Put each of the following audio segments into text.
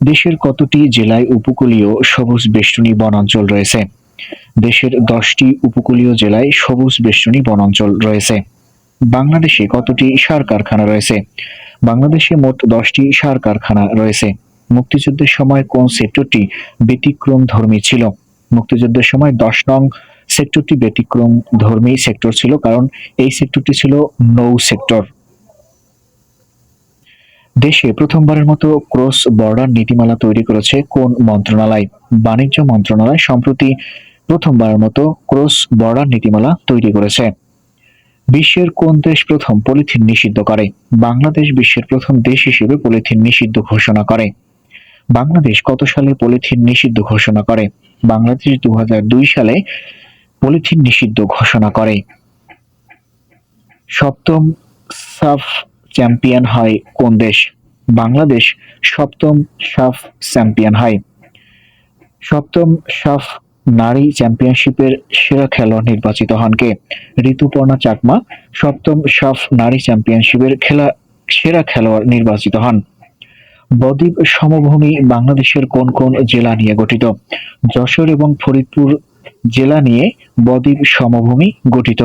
দেশের কতটি জেলায় উপকূলীয় সবুজ বেষ্টনী বনাঞ্চল রয়েছে? দেশের দশটি উপকূলীয় জেলায় সবুজ বেষ্টনী বনাঞ্চল রয়েছে। বাংলাদেশে কতটি সার কারখানা রয়েছে? বাংলাদেশে মোট দশটি সার কারখানা রয়েছে। মুক্তিযুদ্ধের সময় কোন সেক্টরটি ব্যতিক্রম ধর্মী ছিল? মুক্তিযুদ্ধের সময় দশ নং সেক্টরটি ব্যতিক্রম ধর্মী সেক্টর ছিল, কারণ এই সেক্টরটি ছিল নৌ সেক্টর। দেশে প্রথমবারের মতো ক্রস বর্ডার নীতিমালা তৈরি করেছে কোন মন্ত্রণালয়? বাণিজ্য মন্ত্রণালয় সম্প্রতি প্রথমবারের মতো ক্রস বর্ডার নীতিমালা তৈরি করেছে। বিশ্বের কোন দেশ প্রথম পলিথিন নিষিদ্ধ করে? বাংলাদেশ বিশ্বের প্রথম দেশ হিসেবে পলিথিন নিষিদ্ধ ঘোষণা করে। বাংলাদেশ কত সালে পলিথিন নিষিদ্ধ ঘোষণা করে? বাংলাদেশ দু হাজার দুই সালে পলিথিন নিষিদ্ধ ঘোষণা করে। সপ্তম সাফ চ্যাম্পিয়ন হয় কোন দেশ? বাংলাদেশ। সপ্তম সাফ চ্যাম্পিয়ন হয়। সপ্তম সাফ নারী চ্যাম্পিয়নশিপের সেরা খেলোয়াড় নির্বাচিত হন কে? ঋতুপর্ণা চাকমা। সপ্তম সাফ নারী চ্যাম্পিয়নশিপের খেলা, সেরা খেলোয়াড় নির্বাচিত হন। বদ্বীপ সমভূমি বাংলাদেশের কোন কোন জেলা নিয়ে গঠিত? যশোর এবং ফরিদপুর জেলা নিয়ে বদ্বীপ সমভূমি গঠিত।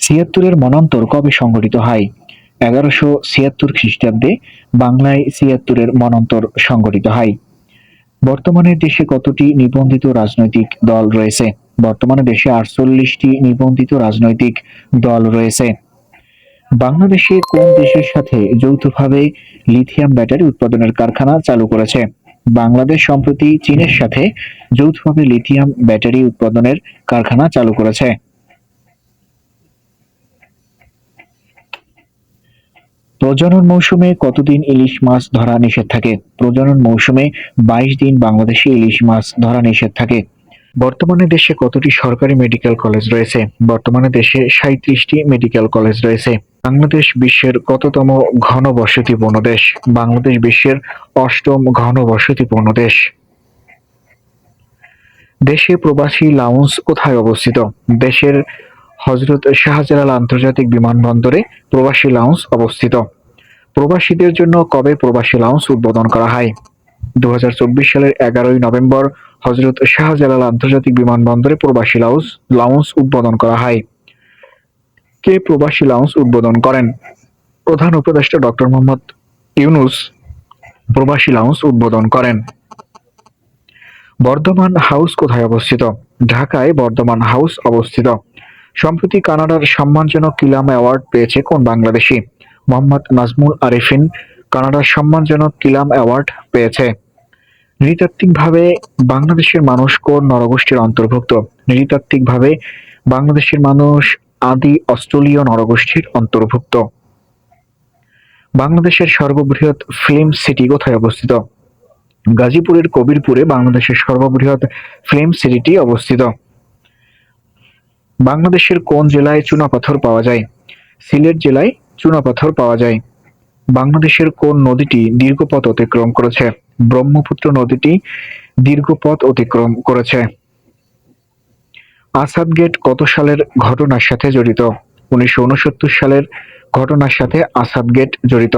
ছিয়াত্তরের মনান্তর কবে সংঘটিত হয়? এগারোশো ছিয়াত্তর খ্রিস্টাব্দে বাংলায় ছিয়াত্তরের মনান্তর সংঘটিত হয়। বর্তমানে দেশে কতটি নিবন্ধিত রাজনৈতিক দল রয়েছে? বর্তমানে দেশে আটচল্লিশটি নিবন্ধিত রাজনৈতিক দল রয়েছে। বাংলাদেশে কোন দেশের সাথে যৌথভাবে লিথিয়াম ব্যাটারি উৎপাদনের কারখানা চালু করেছে? বাংলাদেশ সম্প্রতি চীনের সাথে যৌথভাবে লিথিয়াম ব্যাটারি উৎপাদনের কারখানা চালু করেছে। প্রজনন মৌসুমে কতদিন ইলিশ মাছ ধরা নিষেধ থাকে? প্রজনন মৌসুমে বাইশ দিন বাংলাদেশে ইলিশ মাছ ধরা নিষেধ থাকে। বর্তমানে দেশে কতটি সরকারি মেডিকেল কলেজ রয়েছে? বর্তমানে দেশে সাঁত্রিশটি মেডিকেল কলেজ রয়েছে। বাংলাদেশ বিশ্বের কততম ঘন বসতিপূর্ণ দেশ? বাংলাদেশ বিশ্বের অষ্টম ঘন বসতিপূর্ণ দেশ। দেশে প্রবাসী লাউন্স কোথায় অবস্থিত? দেশের হজরত শাহজালাল আন্তর্জাতিক বিমানবন্দরে প্রবাসী লাউন্স অবস্থিত। প্রবাসীদের জন্য কবে প্রবাসী লাউন্স উদ্বোধন করা হয়? দু হাজার চব্বিশ সালের এগারোই নভেম্বর হজরত শাহজালাল আন্তর্জাতিক বিমানবন্দরে প্রবাসী লাউন্স লাউন্স উদ্বোধন করা হয়। কে প্রবাসী লাউন্স উদ্বোধন করেন? প্রধান উপদেষ্টা ডক্টর মোহাম্মদ ইউনুস প্রবাসী লাউন্স উদ্বোধন করেন। বর্ধমান হাউস কোথায় অবস্থিত? ঢাকায় বর্ধমান হাউস অবস্থিত। সম্প্রতি কানাডার সম্মানজনক কিলাম অ্যাওয়ার্ড পেয়েছে কোন বাংলাদেশি? মোহাম্মদ নাজমুল আরিফিন কানাডার সম্মানজনক কিলাম অ্যাওয়ার্ড পেয়েছে। নৃতাত্ত্বিকভাবে বাংলাদেশের মানুষ কোন নরগোষ্ঠীর অন্তর্ভুক্ত? নৃতাত্ত্বিকভাবে বাংলাদেশের মানুষ আদি অস্ট্রেলীয় নরগোষ্ঠীর অন্তর্ভুক্ত। বাংলাদেশের সর্ববৃহৎ ফিল্ম সিটি কোথায় অবস্থিত? গাজীপুরের কবিরপুরে বাংলাদেশের সর্ববৃহৎ ফিল্ম সিটিটি অবস্থিত। বাংলাদেশের কোন জেলায় চুনাপাথর পাওয়া যায়? সিলেট জেলায় চুনাপাথর পাওয়া যায়। বাংলাদেশের কোন নদীটি দীর্ঘপথ অতিক্রম করেছে? ব্রহ্মপুত্র নদীটি দীর্ঘপথ অতিক্রম করেছে। আসাদ গেট কত সালের ঘটনার সাথে জড়িত? উনিশশো উনসত্তর সালের ঘটনার সাথে আসাদ গেট জড়িত।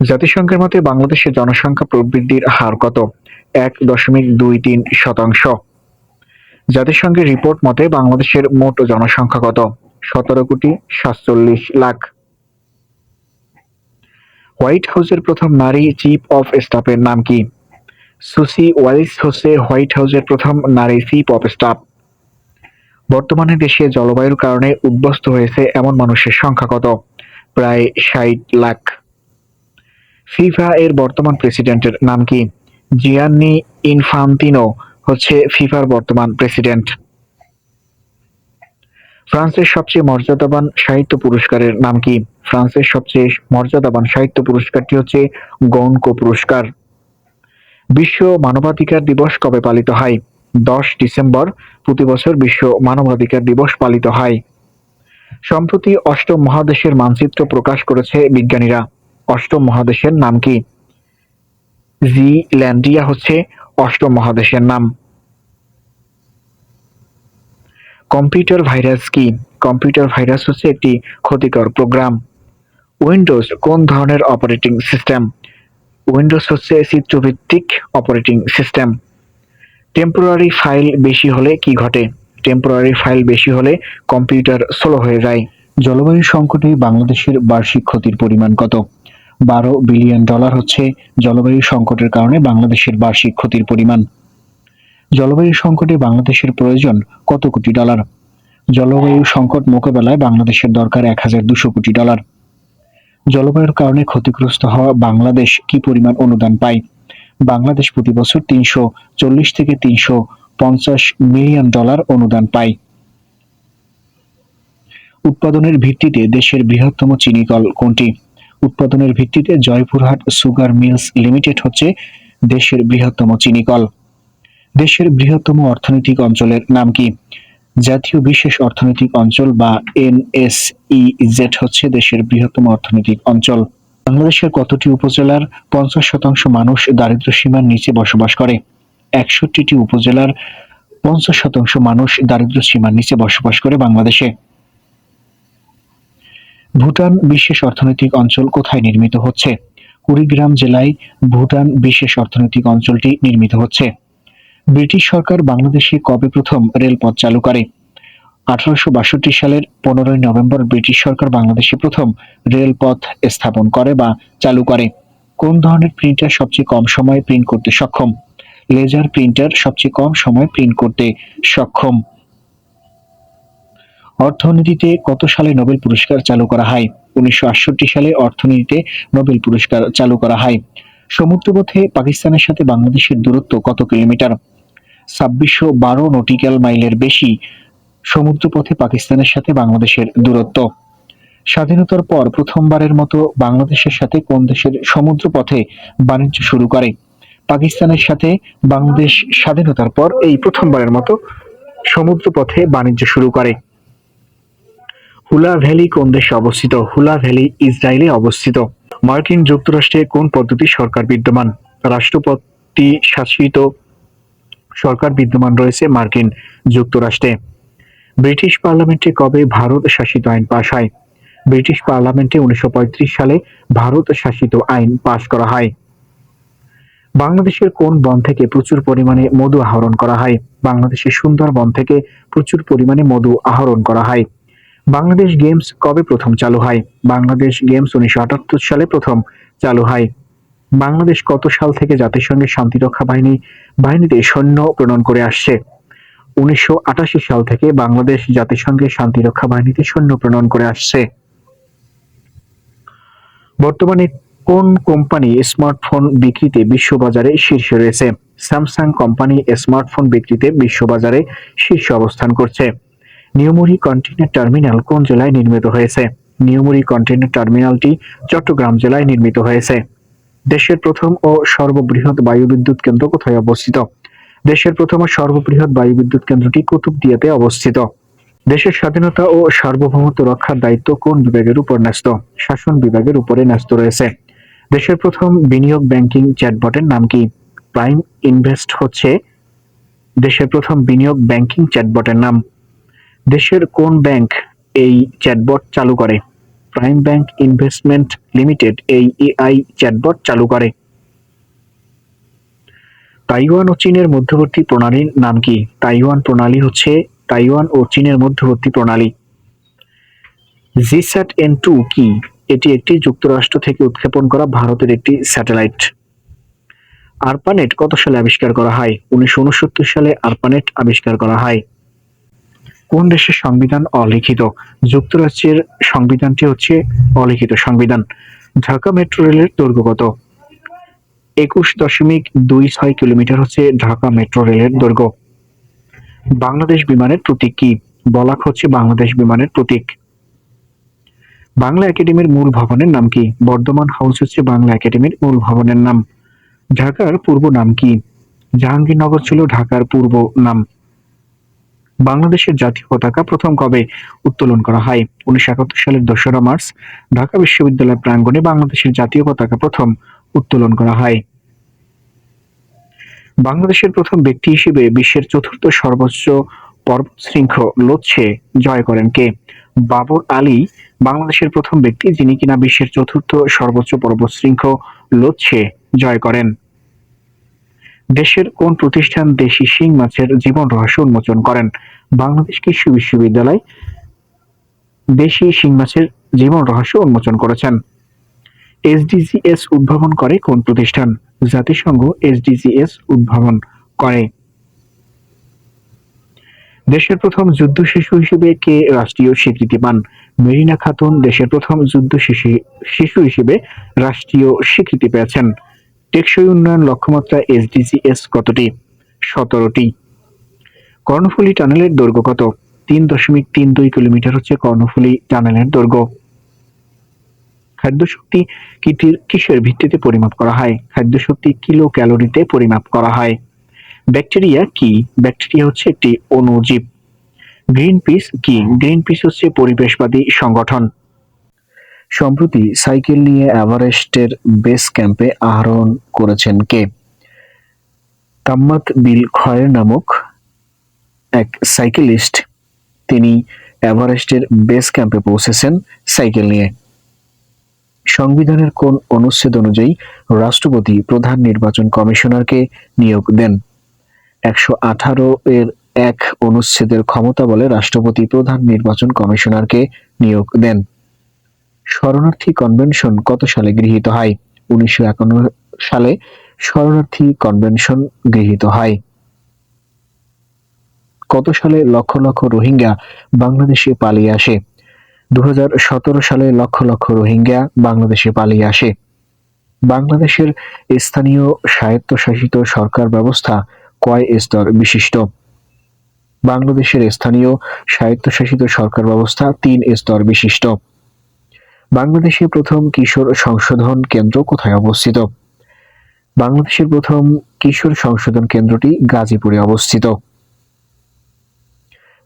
জাতিসংঘের মতে বাংলাদেশের জনসংখ্যা প্রবৃদ্ধির হার কত? এক দশমিক দুই তিন শতাংশ। জাতিসংঘের রিপোর্ট মতে বাংলাদেশের মোট জনসংখ্যা কত? সতেরো কোটি সাতচল্লিশ লাখ। হোয়াইট হাউসের প্রথম নারী চিফ অফ স্টাফের নাম কি? সুসি ওয়ালিস হচ্ছে হোয়াইট হাউসের প্রথম নারী চিফ অফ স্টাফ। বর্তমানে দেশে জলবায়ুর কারণে উদ্বস্ত হয়েছে এমন মানুষের সংখ্যা কত? প্রায় ষাট লাখ। ফিফা এর বর্তমান প্রেসিডেন্টের নাম কি? জিয়ান্নি ইনফান্তিনো হচ্ছে ফিফার বর্তমান প্রেসিডেন্ট। ফ্রান্সের সবচেয়ে মর্যাদাবান সাহিত্য পুরস্কারের নাম কি? ফ্রান্সের সবচেয়ে মর্যাদাবান সাহিত্য পুরস্কারটি হচ্ছে গৌনকো পুরস্কার। বিশ্ব মানবাধিকার দিবস কবে পালিত হয়? দশ ডিসেম্বর, প্রতি বছর বিশ্ব মানবাধিকার দিবস পালিত হয়। সম্প্রতি অষ্টম মহাদেশের মানচিত্র প্রকাশ করেছে বিজ্ঞানীরা। অষ্টম মহাদেশের নাম কি? জিল্যান্ডিয়া হচ্ছে অষ্টম মহাদেশের নাম। কম্পিউটার ভাইরাস কি? কম্পিউটার ভাইরাস হচ্ছে একটি ক্ষতিকর প্রোগ্রাম। উইন্ডোজ কোন ধরনের অপারেটিং সিস্টেম? উইন্ডোজ হচ্ছে চিত্রভিত্তিক অপারেটিং সিস্টেম। টেম্পোরারি ফাইল বেশি হলে কি ঘটে? টেম্পোরারি ফাইল বেশি হলে কম্পিউটার স্লো হয়ে যায়। জলবায়ু সংকটে বাংলাদেশের বার্ষিক ক্ষতির পরিমাণ কত? বারো বিলিয়ন ডলার হচ্ছে জলবায়ু সংকটের কারণে বাংলাদেশের বার্ষিক ক্ষতির পরিমাণ। জলবায়ু সংকটে বাংলাদেশের প্রয়োজন কত কোটি ডলার? জলবায়ু সংকট মোকাবেলায় বাংলাদেশের দরকার এক হাজার দুশো কোটি ডলার। জলবায়ুর কারণে ক্ষতিগ্রস্ত হওয়া বাংলাদেশ কি পরিমাণ অনুদান পায়? বাংলাদেশ প্রতি বছর তিনশো চল্লিশ থেকে তিনশো পঞ্চাশ মিলিয়ন ডলার অনুদান পায়। উৎপাদনের ভিত্তিতে দেশের বৃহত্তম চিনি কল কোনটি? উৎপাদনের ভিত্তিতে জয়পুরহাট সুগার মিলস লিমিটেড হচ্ছে দেশের বৃহত্তম চিনি কল। দেশের বৃহত্তম অর্থনৈতিক অঞ্চলের নাম কি? জাতীয় বিশেষ অর্থনৈতিক অঞ্চল বা এনএসইজেড হচ্ছে দেশের বৃহত্তম অর্থনৈতিক অঞ্চল। বাংলাদেশের কতটি উপজেলার পঞ্চাশ শতাংশ মানুষ দারিদ্র্য সীমার নিচে বসবাস করে? একষট্টিটি উপজেলার পঞ্চাশ শতাংশ মানুষ দারিদ্র্য সীমার নিচে বসবাস করে বাংলাদেশে। ভুটান বিশেষ অর্থনৈতিক অঞ্চল কোথায় নির্মিত হচ্ছে? কুড়িগ্রাম জেলায় ভুটান বিশেষ অর্থনৈতিক অঞ্চলটি নির্মিত হচ্ছে। ব্রিটিশ সরকার বাংলাদেশে কবে প্রথম রেলপথ চালু করে? আঠারোশো বাষট্টি সালের পনেরোই নভেম্বর ব্রিটিশ সরকার বাংলাদেশে প্রথম রেলপথ স্থাপন করে বা চালু করে। কোন ধরনের প্রিন্টার সবচেয়ে কম সময়ে প্রিন্ট করতে সক্ষম? লেজার প্রিন্টার সবচেয়ে কম সময়ে প্রিন্ট করতে সক্ষম? অর্থনীতিতে কত সালে নোবেল পুরস্কার চালু করা হয়? উনিশশো আটষট্টি সালে অর্থনীতিতে নোবেল পুরস্কার চালু করা হয়। সমুদ্রপথে পাকিস্তানের সাথে বাংলাদেশের দূরত্ব কত কিলোমিটার? ছাব্বিশশো বারো নটিক্যাল মাইলের বেশি সমুদ্রপথে পাকিস্তানের সাথে বাংলাদেশের দূরত্ব। স্বাধীনতার পর প্রথমবারের মতো বাংলাদেশের সাথে কোন দেশের সমুদ্রপথে বাণিজ্য শুরু করে? পাকিস্তানের সাথে বাংলাদেশ স্বাধীনতার পর এই প্রথমবারের মতো সমুদ্রপথে বাণিজ্য শুরু করে। হুলা ভ্যালি কোন দেশে অবস্থিত? হুলা ভ্যালি ইসরায়েলে অবস্থিত। মার্কিন যুক্তরাষ্ট্রে কোন পদ্ধতি সরকার বিদ্যমান? রাষ্ট্রপতি শাসিত সরকার বিদ্যমান রয়েছে মার্কিন যুক্তরাষ্ট্রে। ব্রিটিশ পার্লামেন্টে কবে ভারত শাসিত আইন পাশ হয়? ব্রিটিশ পার্লামেন্টে উনিশশো পঁয়ত্রিশ সালে ভারত শাসিত আইন পাশ করা হয়। বাংলাদেশের কোন বন থেকে প্রচুর পরিমাণে মধু আহরণ করা হয়? বাংলাদেশের সুন্দরবন থেকে প্রচুর পরিমাণে মধু আহরণ করা হয়। বাংলাদেশ গেমস কবে প্রথম চালু হয়? বাংলাদেশ গেমস উনিশশো আটাত্তর সালে প্রথম চালু হয়। বাংলাদেশ কত সাল থেকে জাতিসংঘের শান্তিরক্ষা বাহিনী, বাহিনীতে সৈন্য প্রেরণ করে আসছে? উনিশশো সাল থেকে বাংলাদেশ জাতিসংঘের শান্তিরক্ষা বাহিনীতে সৈন্য প্রেরণ করে আসছে। বর্তমানে কোন কোম্পানি স্মার্টফোন বিক্রিতে বিশ্ববাজারে শীর্ষে রয়েছে? স্যামসাং কোম্পানি স্মার্টফোন বিক্রিতে বিশ্ববাজারে শীর্ষ অবস্থান করছে। নিয়মুরি কন্টেইনার টার্মিনাল কোন জেলায় নির্মিত হয়েছে? নিয়মুরি কন্টেইনার টার্মিনালটি চট্টগ্রাম জেলায় নির্মিত হয়েছে। দেশের প্রথম ও সর্ববৃহৎ বায়ুবিদ্যুৎ কেন্দ্র কোথায় অবস্থিত? দেশের প্রথম ও সর্ববৃহৎ বায়ুবিদ্যুৎ কেন্দ্রটি কুতুবদিয়াতে অবস্থিত। দেশের স্বাধীনতা ও সার্বভৌমত্ব রক্ষার দায়িত্ব কোন বিভাগের উপর ন্যস্ত? শাসন বিভাগের উপরে ন্যস্ত রয়েছে। দেশের প্রথম বিনিয়োগ ব্যাংকিং চ্যাটবটের নাম কি? প্রাইম ইনভেস্ট হচ্ছে দেশের প্রথম বিনিয়োগ ব্যাংকিং চ্যাটবটের নাম। দেশের কোন ব্যাংক এই চ্যাটবট চালু করে? প্রাইম ব্যাংক ইনভেস্টমেন্ট লিমিটেড এই এআই চ্যাটবট চালু করে। তাইওয়ান ও চীনের মধ্যবর্তী প্রণালীর নাম কি? তাইওয়ান প্রণালী হচ্ছে তাইওয়ান ও চীনের মধ্যবর্তী প্রণালী। জিস্যাট এন টু কি? এটি একটি যুক্তরাষ্ট্র থেকে উৎক্ষেপণ করা ভারতের একটি স্যাটেলাইট। আরপানেট কত সালে আবিষ্কার করা হয়? উনিশশো উনসত্তর সালে আরপানেট আবিষ্কার করা হয়। কোন দেশের সংবিধান অলিখিত। যুক্তরাষ্ট্রের সংবিধানটি হচ্ছে অলিখিত সংবিধান। ঢাকা মেট্রো রেলের দৈর্ঘ্য কত একুশ দশমিক দুই ছয় কিলোমিটার হচ্ছে ঢাকা মেট্রো রেলের দৈর্ঘ্য বাংলাদেশ বিমানের প্রতীক কি? বলাক হচ্ছে বাংলাদেশ বিমানের প্রতীক। বাংলা একাডেমির মূল ভবনের নাম কি? বর্ধমান হাউস হচ্ছে বাংলা একাডেমির মূল ভবনের নাম। ঢাকার পূর্ব নাম কি? জাহাঙ্গীরনগর ছিল ঢাকার পূর্ব নাম। বাংলাদেশের জাতীয় পতাকা প্রথম কবে উত্তোলন করা হয়? উনিশশো একাত্তর সালের দোসরা মার্চ, ঢাকা বিশ্ববিদ্যালয় প্রাঙ্গণে বাংলাদেশের জাতীয় পতাকা প্রথম উত্তোলন করা হয়। বাংলাদেশের প্রথম ব্যক্তি হিসেবে বিশ্বের চতুর্থ সর্বোচ্চ পর্বত শৃঙ্খ লোচ্ছে জয় করেন কে? বাবর আলী, বাংলাদেশের প্রথম ব্যক্তি যিনি কিনা বিশ্বের চতুর্থ সর্বোচ্চ পর্বত শৃঙ্খ লোচ্ছে জয় করেন। দেশের কোন প্রতিষ্ঠান দেশি শিং মাছের জীবন রহস্য উন্মোচন করেন? বাংলাদেশ কৃষি বিশ্ববিদ্যালয় দেশি শিং মাছের জীবন রহস্য উন্মোচন করেছেন। এসডিজিএস উদ্ভাবন করে কোন প্রতিষ্ঠান? জাতিসংঘ এসডিজিএস উদ্ভাবন করে। দেশের প্রথম যুদ্ধ শিশু হিসেবে কে রাষ্ট্রীয় স্বীকৃতি পান? মেরিনা খাতুন দেশের প্রথম যুদ্ধ শিশু হিসেবে রাষ্ট্রীয় স্বীকৃতি পেয়েছেন। টেকসই উন্নয়ন লক্ষ্যমাত্রা এসডিজিএস কতটি? সতেরোটি। কর্ণফুলী টানেলের দৈর্ঘ্য কত? তিন দশমিক তিন দুই কিলোমিটার হচ্ছে কর্ণফুলী টানেলের দৈর্ঘ্য। খাদ্যশক্তি কিসের ভিত্তিতে পরিমাপ করা হয়? খাদ্যশক্তি কিলো ক্যালোরিতে পরিমাপ করা হয়। ব্যাকটেরিয়া কি? ব্যাকটেরিয়া হচ্ছে একটি অণুজীব। গ্রিন পিস কি? গ্রিন পিস হচ্ছে পরিবেশবাদী সংগঠন। সম্প্রতি সাইকেল নিয়ে এভারেস্টের বেস ক্যাম্পে আরোহণ করেছেন কে? তাম্মাত বিল খয়ের নামক এক সাইকেলিস্ট। তিনি এভারেস্টের বেস ক্যাম্পে পৌঁছেছেন সাইকেল নিয়ে। সংবিধানের কোন অনুচ্ছেদ অনুযায়ী রাষ্ট্রপতি প্রধান নির্বাচন কমিশনারকে নিয়োগ দেন? একশো আঠারো এর এক অনুচ্ছেদের ক্ষমতা বলে রাষ্ট্রপতি প্রধান নির্বাচন কমিশনারকে নিয়োগ দেন। শরণার্থী কনভেনশন কত সালে গৃহীত হয়? উনিশশো একান্ন সালে শরণার্থী কনভেনশন গৃহীত হয়। কত সালে লক্ষ লক্ষ রোহিঙ্গা বাংলাদেশে পালিয়ে আসে? দু হাজার সতেরো সালে লক্ষ লক্ষ রোহিঙ্গা বাংলাদেশে পালিয়ে আসে। বাংলাদেশের স্থানীয় স্বায়ত্তশাসিত সরকার ব্যবস্থা কয় স্তর বিশিষ্ট? বাংলাদেশের স্থানীয় স্বায়ত্তশাসিত সরকার ব্যবস্থা তিন স্তর বিশিষ্ট। বাংলাদেশের প্রথম কিশোর সংশোধন কেন্দ্র কোথায় অবস্থিত? বাংলাদেশের প্রথম কিশোর সংশোধন কেন্দ্রটি গাজীপুরে অবস্থিত।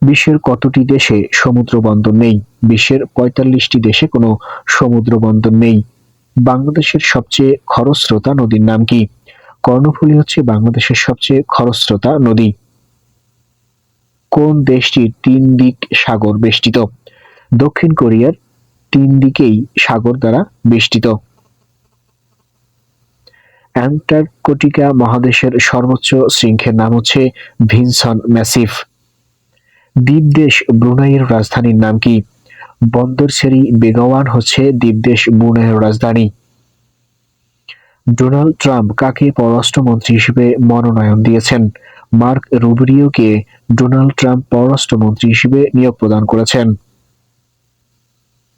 বিশ্বের কতটি দেশে সমুদ্র বন্দর নেই? বিশ্বের পঁয়তাল্লিশটি দেশে কোনো সমুদ্র বন্দর নেই। বাংলাদেশের সবচেয়ে খরস্রোতা নদীর নাম কি? কর্ণফুলী হচ্ছে বাংলাদেশের সবচেয়ে খরস্রোতা নদী। কোন দেশটির তিন দিক সাগর বেষ্টিত? দক্ষিণ কোরিয়ার তিন দিকেই সাগর দ্বারা বেষ্টিত। অ্যান্টার্কটিকা মহাদেশের সর্বোচ্চ শৃঙ্খের নাম হচ্ছে ভিনসন ম্যাসিফ। দ্বীপদেশ ব্রুনাইয়ের রাজধানীর নাম কি? বন্দর সেরি বেগাওয়ান হচ্ছে দ্বীপদেশ ব্রুনাইয়ের রাজধানী। ডোনাল্ড ট্রাম্প কাকে পররাষ্ট্রমন্ত্রী হিসেবে মনোনয়ন দিয়েছেন? মার্ক রুবরিওকে ডোনাল্ড ট্রাম্প পররাষ্ট্রমন্ত্রী হিসেবে নিয়োগ প্রদান করেছেন।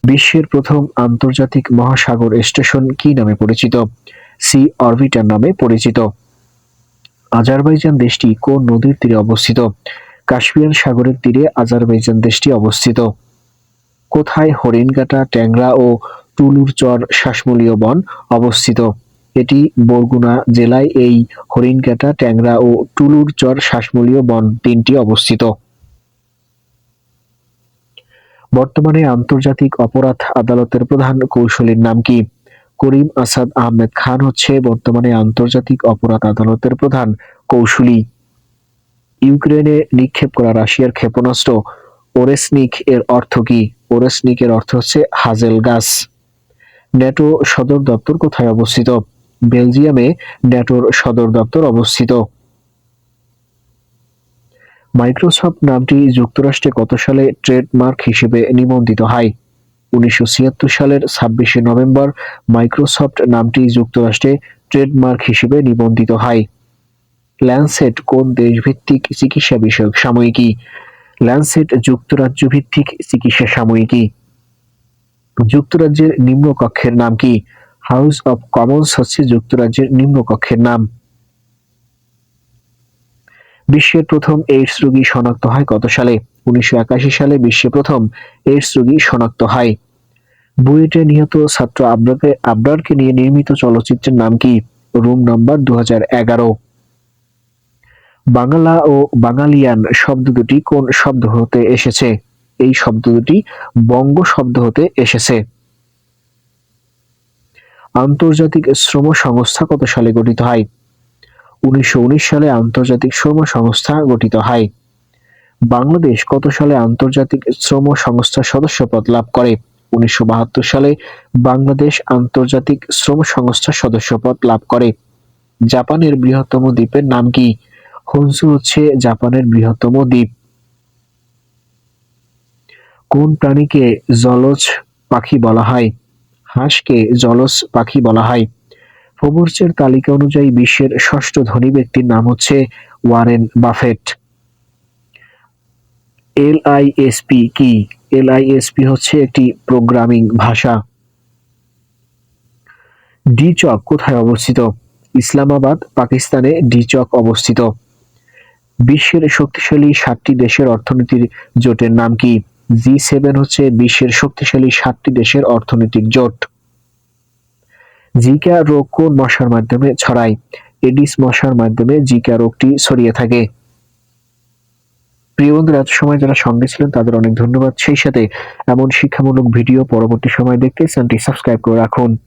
বিশ্বের প্রথম আন্তর্জাতিক মহাসাগর স্টেশন কি নামে পরিচিত? সি, অরবিটার নামে পরিচিত। আজারবাইজান দেশটি কোন নদীর তীরে অবস্থিত? কাশ্মীর সাগরের তীরে আজারবাইজান দেশটি অবস্থিত। কোথায় হরিণঘাটা ট্যাংরা ও টুলুর চর শ্বাসমূলীয় বন অবস্থিত? এটি বরগুনা জেলায় এই হরিণঘাটা ট্যাংরা ও টুলুর চর শ্বাসমূলীয় বন তিনটি অবস্থিত। বর্তমানে আন্তর্জাতিক অপরাধ আদালতের প্রধান কৌশলীর নাম কি? করিম আসাদ আহমেদ খান হচ্ছে বর্তমানে আন্তর্জাতিক অপরাধ আদালতের প্রধান কৌশলী। ইউক্রেনে নিক্ষেপ করা রাশিয়ার ক্ষেপণাস্ত্র ওরেসনিক এর অর্থ কি? ওরেসনিক এর অর্থ হচ্ছে হাজেল গাছ। ন্যাটো সদর দপ্তর কোথায় অবস্থিত? বেলজিয়ামে ন্যাটোর সদর দপ্তর অবস্থিত। মাইক্রোসফট নামটি যুক্তরাষ্ট্রে কত সালে ট্রেডমার্ক হিসেবে নিবন্ধিত হয়? উনিশশো ছিয়াত্তর সালের ছাব্বিশে নভেম্বর মাইক্রোসফট নামটি যুক্তরাষ্ট্রে ট্রেডমার্ক হিসেবে নিবন্ধিত হয়। ল্যান্সেট কোন দেশভিত্তিক চিকিৎসা বিষয়ক সাময়িকী? ল্যান্সেট যুক্তরাজ্য ভিত্তিক চিকিৎসা সাময়িকী। যুক্তরাজ্যের নিম্নকক্ষের নাম কি? হাউস অব কমন্স হচ্ছে যুক্তরাজ্যের নিম্নকক্ষের নাম। বিশ্বের প্রথম এইডস রোগী শনাক্ত হয় কত সালে? উনিশশো একাশি সালে বিশ্বে প্রথম এইডস রোগী শনাক্ত হয়। বুয়েটে নিহত ছাত্র আবরারকে আবরারকে নিয়ে নির্মিত চলচ্চিত্রের নাম কি? রুম নাম্বার দু হাজার এগারো। বাংলা ও বাঙালিয়ান শব্দ দুটি কোন শব্দ হতে এসেছে? এই শব্দ দুটি বঙ্গ শব্দ হতে এসেছে। আন্তর্জাতিক শ্রম সংস্থা কত সালে গঠিত হয়? উনিশশো উনিশ সালে আন্তর্জাতিক শ্রম সংস্থা গঠিত হয়। বাংলাদেশ কত সালে আন্তর্জাতিক শ্রম সংস্থার সদস্যপদ লাভ করে? উনিশশো বাহাত্তর সালে বাংলাদেশ আন্তর্জাতিক শ্রম সংস্থার সদস্যপদ লাভ করে। জাপানের বৃহত্তম দ্বীপের নাম কি? হনসু হচ্ছে জাপানের বৃহত্তম দ্বীপ। কোন প্রাণীকে জলজ পাখি বলা হয়? হাঁসকে জলজ পাখি বলা হয়। ফোবর্সের তালিকা অনুযায়ী বিশ্বের ষষ্ঠ ধনী ব্যক্তির নাম হচ্ছে ওয়ারেন বাফেট। এলআইএসপি কি? এল আই এলআইএসপি হচ্ছে একটি প্রোগ্রামিং ভাষা। ডি চক কোথায় অবস্থিত? ইসলামাবাদ, পাকিস্তানে ডি চক অবস্থিত। বিশ্বের শক্তিশালী সাতটি দেশের অর্থনীতির জোটের নাম কি? জি সেভেন হচ্ছে বিশ্বের শক্তিশালী সাতটি দেশের অর্থনৈতিক জোট। জিকা রোগ কোন মশার মাধ্যমে ছড়ায়? এডিস মশার মাধ্যমে জিকা রোগটি ছড়িয়ে থাকে। প্রিয় বন্ধুরা, এত সময় যারা সঙ্গে ছিলেন, তাদের অনেক ধন্যবাদ। সেই সাথে এমন শিক্ষামূলক ভিডিও পরবর্তী সময় দেখতে চ্যানেলটি সাবস্ক্রাইব করে রাখুন।